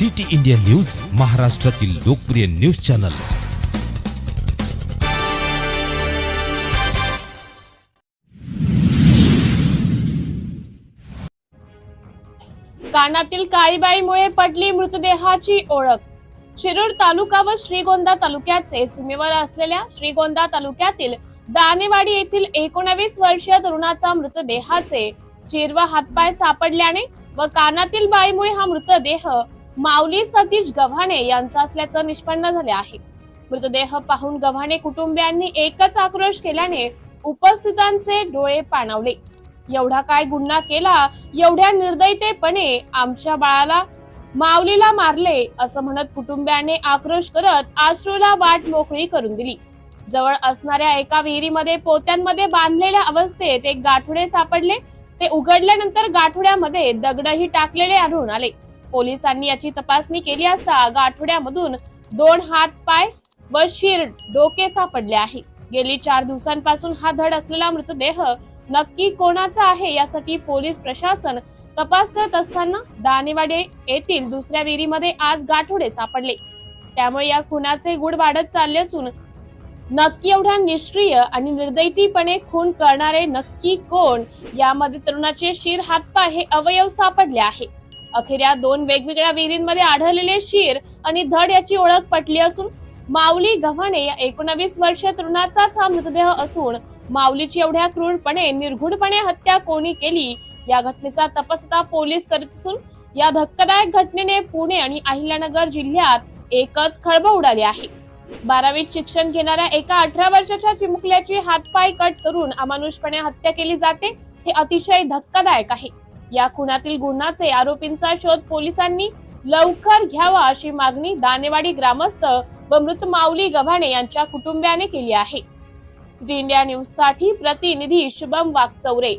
City India news महाराष्ट्रातील लोकप्रिय news channel. कानातील काळीबाईमुळे पडली मृतदेहाची ओळख. शिरूर तालुका व श्रीगोंदा तालुक्याचे सीमेवर असलेल्या श्रीगोंदा तालुक्यातील दानेवाडी येथील एकोणावीस वर्षीय तरुणाचा मृतदेहाचे शिरवा हातपाय सापडल्याने व कानातील बाईमुळे हा मृतदेह माऊली सतीश गव्हाणे यांचा असल्याचं निष्पन्न झाले आहे. मृतदेह पाहून गव्हाणे कुटुंबियांनी एकच आक्रोश केल्याने उपस्थितांचे डोळे पाणावले. एवढा काय गुन्हा केला एवढ्या निर्दयतेपणे आमच्या बाळाला माऊलीला मारले असं म्हणत कुटुंबियाने आक्रोश करत आश्रूला वाट मोकळी करून दिली. जवळ असणाऱ्या एका विहिरीमध्ये पोत्यांमध्ये बांधलेल्या अवस्थेत एक गाठोडे सापडले. ते उघडल्यानंतर गाठोड्यामध्ये दगडही टाकलेले आढळून आले. पोलिसांनी याची तपासणी केली असता गाठोड्यामधून दोन हात पाय व शिर डोके सापडले आहे. गेली चार दिवसांपासून हा धड असलेला मृतदेह नक्की कोणाचा आहे यासाठी पोलीस प्रशासन तपास करत असताना दानेवाडे येथील दुसऱ्या विहिरीमध्ये आज गाठोडे सापडले. त्यामुळे या खुनाचे गुढ वाढत चालले असून नक्की एवढ्या निष्क्रिय आणि निर्दयीपणे खून करणारे नक्की कोण? यामध्ये तरुणाचे शिर हातपाय हे अवयव सापडले आहे. अखेर या दोन वेगवेगळ्या विहिरींमध्ये आढळलेले शिर आणि धड याची ओळख पटली असून माऊली गव्हाणे या एकोणावीस वर्ष तरुणाचाच हा मृतदेह असून माऊलीची एवढ्या क्रूरपणे निर्घुणपणे हत्या कोणी केली या घटनेचा तपास आता पोलीस करत असून या धक्कादायक घटनेने पुणे आणि अहिल्यानगर जिल्ह्यात एकच खळबळ उडाली आहे. बारावीत शिक्षण घेणाऱ्या एका अठरा वर्षाच्या चिमुकल्याची हातपाय कट करून अमानुषपणे हत्या केली जाते हे अतिशय धक्कादायक आहे. या खुनातील गुन्हाचे आरोपींचा शोध पोलिसांनी लवकर घ्यावा अशी मागणी दानेवाडी ग्रामस्थ व मृत माऊली गव्हाणे यांच्या कुटुंबियाने केली आहे. सिटी इंडिया न्यूजसाठी प्रतिनिधी शुभम वाघचौरे